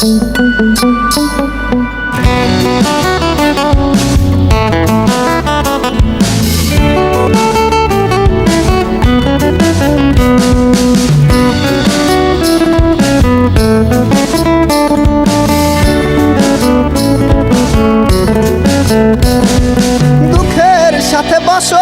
দুঃখের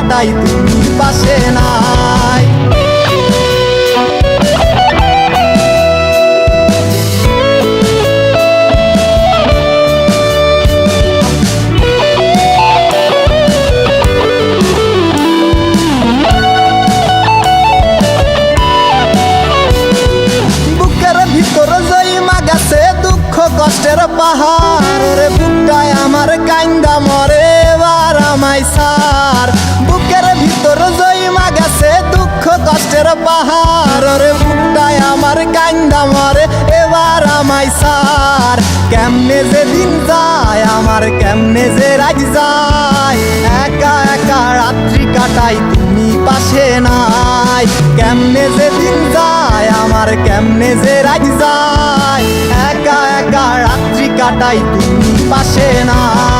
রাত্রি কাটাই তুমি পাশে নাই কেমনে যে দিন যায়, আমার কেমনে যে রাজ যায়। একা একা রাত্রি কাটাই, তুমি পাশে নাই। কেমনে যে দিন যায়, আমার কেমনে যে রাজ যায়। একা একা রাত্রি কাটাই, তুমি পাশে নাই।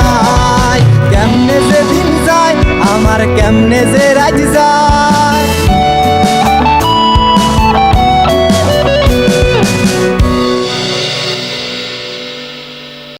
আমার কেমনে যে রাজ যায়?